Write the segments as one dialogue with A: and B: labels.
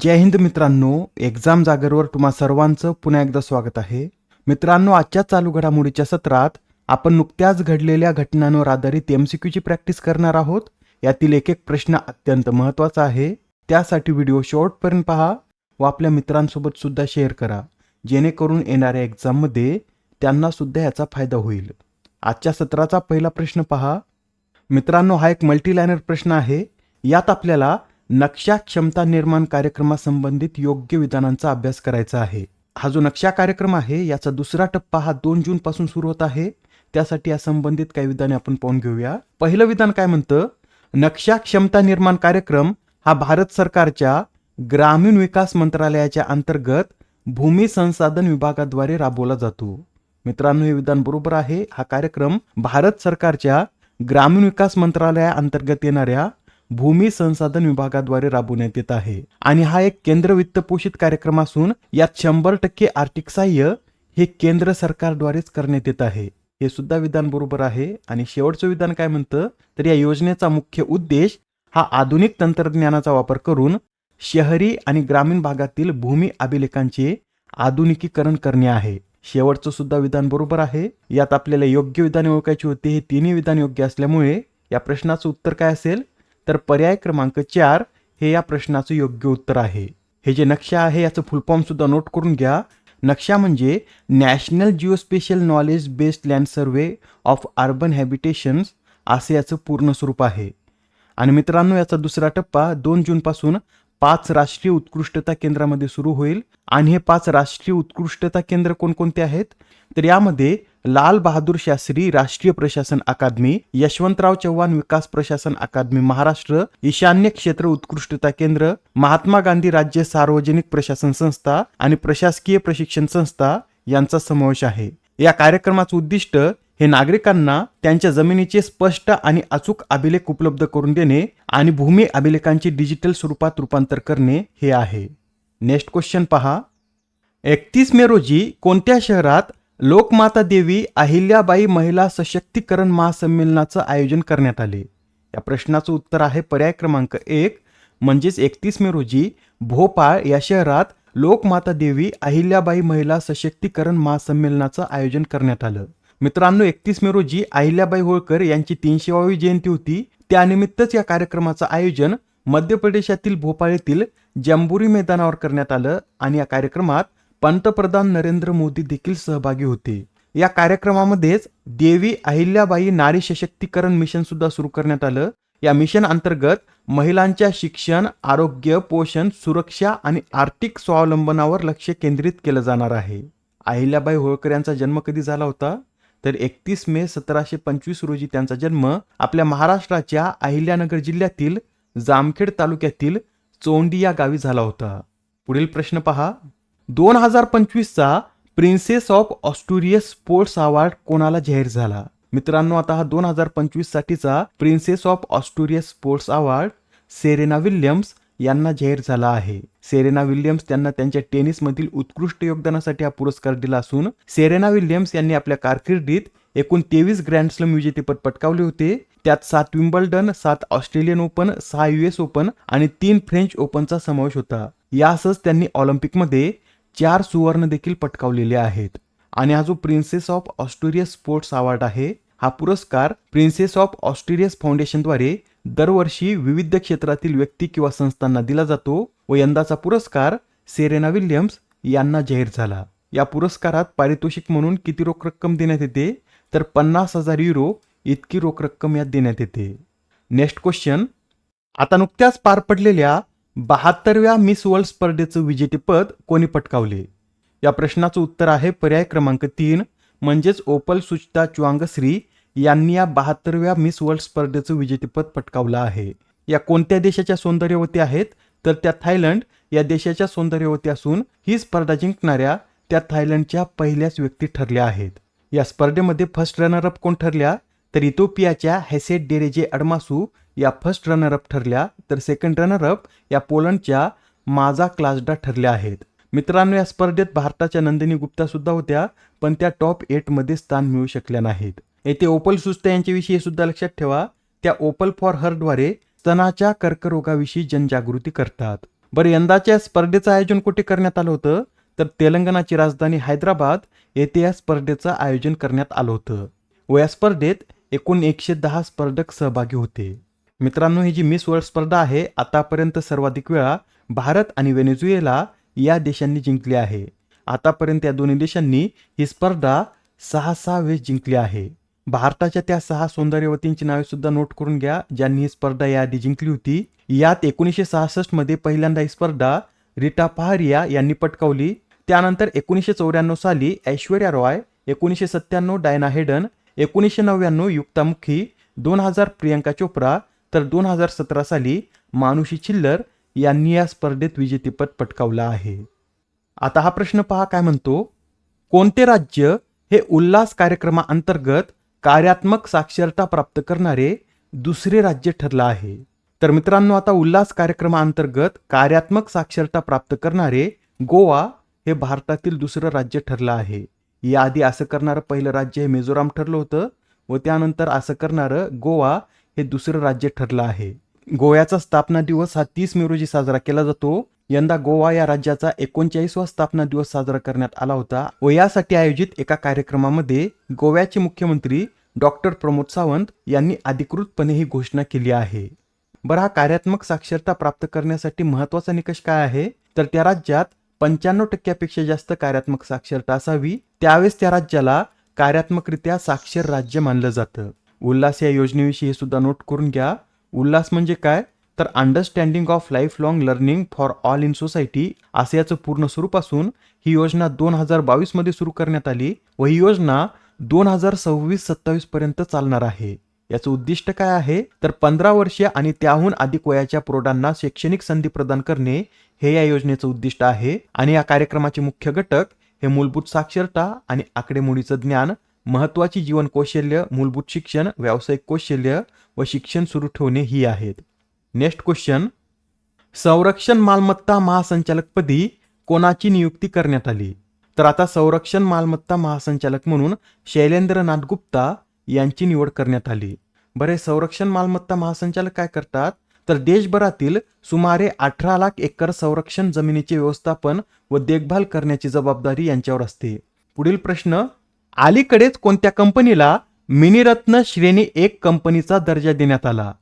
A: जय हिंद मित्रांनो एक्झाम जागरवर तुम्हा सर्वांचं पुन्हा एकदा स्वागत आहे. मित्रांनो आजच्या चालू घडामोडीच्या सत्रात आपण नुकत्याच घडलेल्या घटनांवर आधारित एमसीक्यूची प्रॅक्टिस करणार आहोत. यातील एक एक प्रश्न अत्यंत महत्त्वाचा आहे. त्यासाठी व्हिडिओ शेवटपर्यंत पहा व आपल्या मित्रांसोबत सुद्धा शेअर करा. जेणेकरून येणाऱ्या एक्झाममध्ये त्यांना सुद्धा याचा फायदा होईल. आजच्या सत्राचा पहिला प्रश्न पहा. मित्रांनो हा एक मल्टीलायनर प्रश्न आहे. यात आपल्याला नक्षा क्षमता निर्माण कार्यक्रमासंबंधित योग्य विधानांचा अभ्यास करायचा आहे. हा जो नक्षा कार्यक्रम आहे याचा दुसरा टप्पा हा दोन जून पासून सुरू होत आहे. त्यासाठी या संबंधित काही विधाने आपण पाहून घेऊया. पहिलं विधान काय म्हणतं? नक्षा क्षमता निर्माण कार्यक्रम हा भारत सरकारच्या ग्रामीण विकास मंत्रालयाच्या अंतर्गत भूमी संसाधन विभागाद्वारे राबवला जातो. मित्रांनो हे विधान बरोबर आहे. हा कार्यक्रम भारत सरकारच्या ग्रामीण विकास मंत्रालयाअंतर्गत येणाऱ्या भूमी संसाधन विभागाद्वारे राबवण्यात येत आहे. आणि हा एक केंद्र वित्त पोषित कार्यक्रम असून यात शंभर टक्के आर्थिक सहाय्य हे केंद्र सरकारद्वारेच करण्यात येत आहे. हे सुद्धा विधान बरोबर आहे. आणि शेवटचं विधान काय म्हणतं? तर या योजनेचा मुख्य उद्देश हा आधुनिक तंत्रज्ञानाचा वापर करून शहरी आणि ग्रामीण भागातील भूमी अभिलेखांचे आधुनिकीकरण करणे आहे. शेवटचं सुद्धा विधान बरोबर आहे. यात आपल्याला योग्य विधान ओळखायची होती हे तिन्ही विधान योग्य असल्यामुळे या प्रश्नाचं उत्तर काय असेल? तर पर्याय क्रमांक चार हे या प्रश्नाचं योग्य उत्तर आहे. हे जे नक्षा आहे याचं फुलफॉर्मसुद्धा सुद्धा नोट करून घ्या. नक्षा म्हणजे national geospatial knowledge based land survey of urban habitations असे याचं पूर्ण स्वरूप आहे. आणि मित्रांनो याचा दुसरा टप्पा दोन जूनपासून पाच राष्ट्रीय उत्कृष्टता केंद्रामध्ये सुरू होईल. आणि हे पाच राष्ट्रीय उत्कृष्टता केंद्र कोणकोणते आहेत? तर यामध्ये लाल बहादूर शास्त्री राष्ट्रीय प्रशासन अकादमी यशवंतराव चव्हाण विकास प्रशासन अकादमी महाराष्ट्र ईशान्य क्षेत्र उत्कृष्टता केंद्र महात्मा गांधी राज्य सार्वजनिक प्रशासन संस्था आणि प्रशासकीय प्रशिक्षण संस्था यांचा समावेश आहे. या कार्यक्रमाचं उद्दिष्ट हे नागरिकांना त्यांच्या जमिनीचे स्पष्ट आणि अचूक अभिलेख उपलब्ध करून देणे आणि भूमी अभिलेखांचे डिजिटल स्वरूपात रूपांतर करणे हे आहे. नेक्स्ट क्वेश्चन पहा. एकतीस मे रोजी कोणत्या शहरात लोकमाता देवी अहिल्याबाई महिला सशक्तीकरण महासंमेलनाचं आयोजन करण्यात आले. या प्रश्नाचं उत्तर आहे पर्याय क्रमांक एक म्हणजेच एकतीस मे रोजी भोपाळ या शहरात लोकमाता देवी अहिल्याबाई महिला सशक्तीकरण महासंमेलनाचं आयोजन करण्यात आलं. मित्रांनो एकतीस मे रोजी अहिल्याबाई होळकर यांची तीनशेवावी जयंती होती. त्यानिमित्तच या कार्यक्रमाचं आयोजन मध्य प्रदेशातील भोपाळ येथील जंबुरी मैदानावर करण्यात आलं आणि या कार्यक्रमात पंतप्रधान नरेंद्र मोदी देखील सहभागी होते. या कार्यक्रमामध्येच देवी अहिल्याबाई नारी सशक्तीकरण मिशन सुद्धा सुरू करण्यात आलं. या मिशन अंतर्गत महिलांच्या शिक्षण आरोग्य पोषण सुरक्षा आणि आर्थिक स्वावलंबनावर लक्ष केंद्रित केलं जाणार आहे. अहिल्याबाई होळकर यांचा जन्म कधी झाला होता? तर एकतीस मे सतराशे पंचवीस रोजी त्यांचा जन्म आपल्या महाराष्ट्राच्या अहिल्यानगर जिल्ह्यातील जामखेड तालुक्यातील चोंडी या गावी झाला होता. पुढील प्रश्न पहा. दोन हजार पंचवीसचा princess of Asturias sports award कोणाला जाहीर झाला? मित्रांनो आता हा दोन हजार पंचवीस साठीचा princess of Asturias sports award Serena Williams यांना जाहीर झाला आहे. सेरेना विल्यम्स त्यांना त्यांच्या टेनिसमधील उत्कृष्ट योगदानासाठी हा पुरस्कार दिला असून सेरेना विल्यम्स यांनी आपल्या कारकिर्दीत एकूण तेवीस ग्रँड स्लम विजेतेपद पटकावले होते. त्यात सात विम्बल्डन सात ऑस्ट्रेलियन ओपन सहा युएस ओपन आणि तीन फ्रेंच ओपनचा समावेश होता. यासच त्यांनी ऑलिम्पिकमध्ये चार सुवर्ण देखील पटकावलेले आहेत. आणि हा जो princess of Asturias sports award आहे हा पुरस्कार प्रिन्सेस ऑफ ऑस्ट्रेलियस फाउंडेशनद्वारे दरवर्षी विविध क्षेत्रातील व्यक्ती किंवा संस्थांना दिला जातो व यंदाचा पुरस्कार सेरेना विल्यम्स यांना जाहीर झाला. या पुरस्कारात पारितोषिक म्हणून किती रोख रक्कम देण्यात येते? तर पन्नास हजार युरो इतकी रोख रक्कम यात देण्यात येते. नेक्स्ट क्वेश्चन आता नुकत्याच पार पडलेल्या बहात्तरव्या मिस वर्ल्ड स्पर्धेचं विजेतेपद कोणी पटकावले? या प्रश्नाचं उत्तर आहे पर्याय क्रमांक तीन म्हणजेच ओपल सुचिता चुआंगश्री यांनी या बहात्तरव्या मिस वर्ल्ड स्पर्धेचं विजेतेपद पटकावलं आहे. या कोणत्या देशाच्या सौंदर्यवती आहेत? तर त्या थायलंड या देशाच्या सौंदर्यवती असून ही स्पर्धा जिंकणाऱ्या त्या थायलंडच्या पहिल्याच व्यक्ती ठरल्या आहेत. या स्पर्धेमध्ये फर्स्ट रनरअप कोण ठरल्या? तर इथोपियाच्या हेसेट डेरेजे अडमासू या फर्स्ट रनरअप ठरल्या तर सेकंड रनरअप या पोलंडच्या माझा क्लासडा ठरल्या आहेत. मित्रांनो या स्पर्धेत भारताच्या नंदिनी गुप्ता सुद्धा होत्या पण त्या टॉप एटमध्ये स्थान मिळू शकल्या नाहीत. येथे ओपल सुस्ता यांच्याविषयी सुद्धा लक्षात ठेवा. त्या ओपल फॉर हरद्वारे स्तनाच्या कर्करोगाविषयी जनजागृती करतात. बरं यंदाच्या स्पर्धेचं आयोजन कुठे करण्यात आलं होतं? तर तेलंगणाची राजधानी हैदराबाद येथे या स्पर्धेचं आयोजन करण्यात आलं होतं. व या स्पर्धेत एकूण एकशे दहा स्पर्धक सहभागी होते. मित्रांनो ही जी मिस वर्ल्ड स्पर्धा आहे आतापर्यंत सर्वाधिक वेळा भारत आणि व्हेनेझुएला या देशांनी जिंकली आहे. आतापर्यंत या दोन्ही देशांनी ही स्पर्धा सहा सहा वेळेस जिंकली आहे. भारताच्या त्या सहा सौंदर्यवतींची नावे सुद्धा नोट करून घ्या ज्यांनी ही स्पर्धा याआधी जिंकली होती. यात एकोणीसशे सहासष्टमध्ये पहिल्यांदा ही स्पर्धा रिटा पहारिया यांनी पटकावली. त्यानंतर एकोणीसशे चौऱ्याण्णव साली ऐश्वर्या रॉय एकोणीसशे सत्त्याण्णव डायना हेडन एकोणीसशे नव्याण्णव युक्तामुखी दोन हजार प्रियंका चोप्रा तर दोन हजार सतरा साली मानुषी छिल्लर यांनी या स्पर्धेत विजेतेपद पटकावलं आहे. आता हा प्रश्न पहा काय म्हणतो? कोणते राज्य हे उल्हास कार्यक्रमाअंतर्गत कार्यात्मक साक्षरता प्राप्त करणारे दुसरे राज्य ठरलं आहे? तर मित्रांनो आता उल्हास कार्यक्रमाअंतर्गत कार्यात्मक साक्षरता प्राप्त करणारे गोवा हे भारतातील दुसरं राज्य ठरलं आहे. याआधी असं करणारं पहिलं राज्य हे मिझोराम ठरलं होतं व त्यानंतर असं करणारं गोवा हे दुसरं राज्य ठरलं आहे. गोव्याचा स्थापना दिवस हा तीस मे रोजी साजरा केला जातो. यंदा गोवा या राज्याचा एकोणचाळीसवा स्थापना दिवस साजरा करण्यात आला होता व यासाठी आयोजित एका कार्यक्रमामध्ये गोव्याचे मुख्यमंत्री डॉक्टर प्रमोद सावंत यांनी अधिकृतपणे ही घोषणा केली आहे. बरं हा कार्यात्मक साक्षरता प्राप्त करण्यासाठी महत्त्वाचा निकष काय आहे? तर त्या राज्यात पंच्याण्णव टक्क्यापेक्षा जास्त कार्यात्मक साक्षरता असावी. त्यावेळेस त्या राज्याला कार्यात्मकरित्या साक्षर राज्य मानलं जातं. उल्हास या योजनेविषयी हे सुद्धा नोट करून घ्या. उल्हास म्हणजे काय? तर understanding of life long learning for all in society असे याचं पूर्ण स्वरूप असून ही योजना दोन हजार बावीसमध्ये सुरू करण्यात आली व ही योजना दोन हजार सव्वीस सत्तावीस पर्यंत चालणार आहे. याचं उद्दिष्ट काय आहे? तर पंधरा वर्षीय आणि त्याहून अधिक वयाच्या प्रौढांना शैक्षणिक संधी प्रदान करणे हे या योजनेचं उद्दिष्ट आहे. आणि या कार्यक्रमाचे मुख्य घटक हे मूलभूत साक्षरता आणि आकडेमोडीचं ज्ञान महत्वाची जीवन कौशल्य मूलभूत शिक्षण व्यावसायिक कौशल्य व शिक्षण सुरू ठेवणे ही आहेत. नेक्स्ट क्वेश्चन संरक्षण मालमत्ता महासंचालकपदी कोणाची नियुक्ती करण्यात आली? तर आता संरक्षण मालमत्ता महासंचालक म्हणून शैलेंद्रनाथ गुप्ता यांची निवड करण्यात आली. बरे संरक्षण मालमत्ता महासंचालक काय करतात? तर देशभरातील सुमारे अठरा लाख एकर संरक्षण जमिनीचे व्यवस्थापन व देखभाल करण्याची जबाबदारी यांच्यावर असते. पुढील प्रश्न अलीकडेच कोणत्या कंपनीला मिनिरत्न श्रेणी एक कंपनीचा दर्जा देण्यात आला?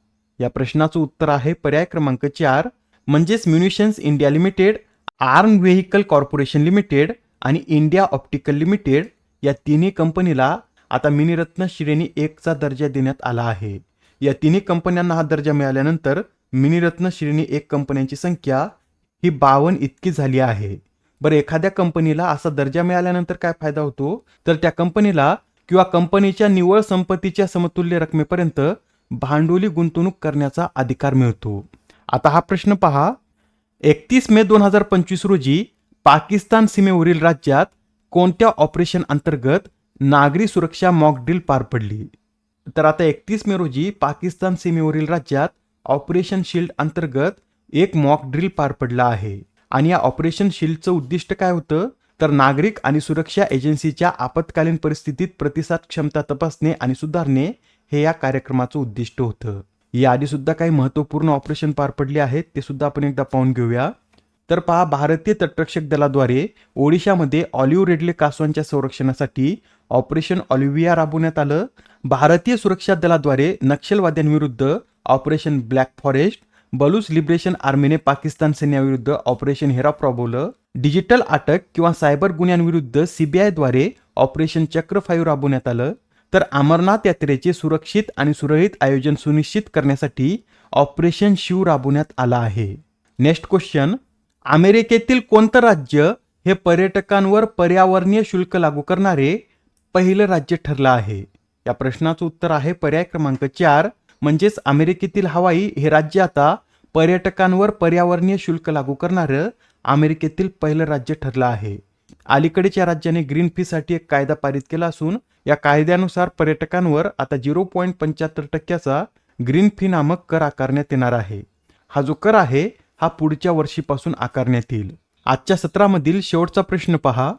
A: या प्रश्नाचं उत्तर आहे पर्याय क्रमांक चार म्हणजेच munitions India limited arm vehicle corporation limited आणि इंडिया ऑप्टिकल लिमिटेड या तिन्ही कंपनीला आता मिनिरत्न श्रेणी एकचा दर्जा देण्यात आला आहे. या तिन्ही कंपन्यांना हा दर्जा मिळाल्यानंतर मिनिरत्न श्रेणी एक कंपन्यांची संख्या ही बावन्न इतकी झाली आहे. बरं एखाद्या कंपनीला असा दर्जा मिळाल्यानंतर काय फायदा होतो? तर त्या कंपनीला किंवा कंपनीच्या निव्वळ संपत्तीच्या समतुल्य रकमेपर्यंत भांडवली गुंतवणूक करण्याचा अधिकार मिळतो. आता हा प्रश्न पहा. एकतीस मे दोन हजार पंचवीस रोजी पाकिस्तान सीमेवरील राज्यात कोणत्या ऑपरेशन अंतर्गत नागरी सुरक्षा मॉक ड्रिल पार पडली? तर आता एकतीस मे रोजी पाकिस्तान सीमेवरील राज्यात ऑपरेशन शिल्ड अंतर्गत एक मॉक ड्रिल पार पडला आहे. आणि या ऑपरेशन शिल्डचं उद्दिष्ट काय होतं? तर नागरिक आणि सुरक्षा एजन्सीच्या आपत्कालीन परिस्थितीत प्रतिसाद क्षमता तपासणे आणि सुधारणे हे या कार्यक्रमाचं उद्दिष्ट होतं. याआधी सुद्धा काही महत्त्वपूर्ण ऑपरेशन पार पडले आहेत ते सुद्धा आपण एकदा पाहून घेऊया. तर पहा भारतीय तटरक्षक दलाद्वारे ओडिशामध्ये ऑलिव्ह रेडले कासवांच्या संरक्षणासाठी ऑपरेशन ऑलिव्हिया राबवण्यात आलं. भारतीय सुरक्षा दलाद्वारे नक्षलवाद्यांविरुद्ध operation black forest Baloch liberation आर्मीने Pakistan सैन्याविरुद्ध ऑपरेशन हेरा राबवलं डिजिटल अटक किंवा सायबर गुन्ह्यांविरुद्ध सीबीआयद्वारे ऑपरेशन चक्र फाईव्ह राबवण्यात आलं तर अमरनाथ यात्रेचे सुरक्षित आणि सुरळीत आयोजन सुनिश्चित करण्यासाठी ऑपरेशन शिव राबवण्यात आला आहे. नेक्स्ट क्वेश्चन अमेरिकेतील कोणतं राज्य हे पर्यटकांवर पर्यावरणीय शुल्क लागू करणारे पहिलं राज्य ठरलं आहे? या प्रश्नाचं उत्तर आहे पर्याय क्रमांक चार म्हणजेच अमेरिकेतील हवाई हे राज्य आता पर्यटकांवर पर्यावरणीय शुल्क लागू करणारं अमेरिकेतील पहिलं राज्य ठरलं आहे. अलीकडेच या राज्याने ग्रीन फीसाठी एक कायदा पारित केला असून या कायद्यानुसार पर्यटकांवर आता झिरो पॉईंट पंच्याहत्तर टक्क्याचा ग्रीन फी नामक कर आकारण्यात येणार आहे. हा जो कर आहे हा पुढच्या वर्षीपासून आकारण्यात येईल. आजच्या सत्रामधील शेवटचा प्रश्न पहा.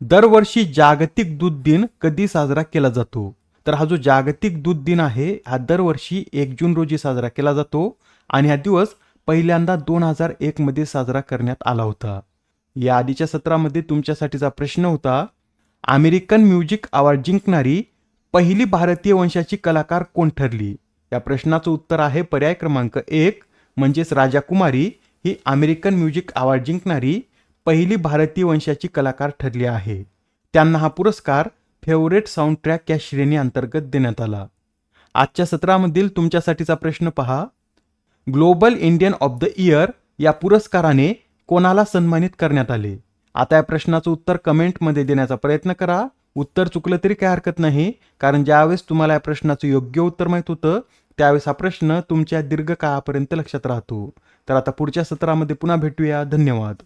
A: दरवर्षी जागतिक दूध दिन कधी साजरा केला जातो? तर हा जो जागतिक दूध दिन आहे हा दरवर्षी एक जून रोजी साजरा केला जातो आणि हा दिवस पहिल्यांदा दोन हजार एकमध्ये साजरा करण्यात आला होता. या आधीच्या सत्रामध्ये तुमच्यासाठीचा प्रश्न होता अमेरिकन म्युझिक अवॉर्ड जिंकणारी पहिली भारतीय वंशाची कलाकार कोण ठरली? या प्रश्नाचं उत्तर आहे पर्याय क्रमांक एक म्हणजेच राजा कुमारी ही अमेरिकन म्युझिक अवॉर्ड जिंकणारी पहिली भारतीय वंशाची कलाकार ठरली आहे. त्यांना हा पुरस्कार फेवरेट साऊंड ट्रॅक या श्रेणी अंतर्गत देण्यात आला. आजच्या सत्रामधील तुमच्यासाठीचा प्रश्न पहा. Global Indian of the year या पुरस्काराने कोणाला सन्मानित करण्यात आले? आता या प्रश्नाचं उत्तर कमेंटमध्ये देण्याचा प्रयत्न करा. उत्तर चुकलं तरी काही हरकत नाही कारण ज्यावेळेस तुम्हाला या प्रश्नाचं योग्य उत्तर माहीत होतं त्यावेळेस हा प्रश्न तुमच्या दीर्घकाळापर्यंत लक्षात राहतो. तर आता पुढच्या सत्रामध्ये पुन्हा भेटूया. धन्यवाद.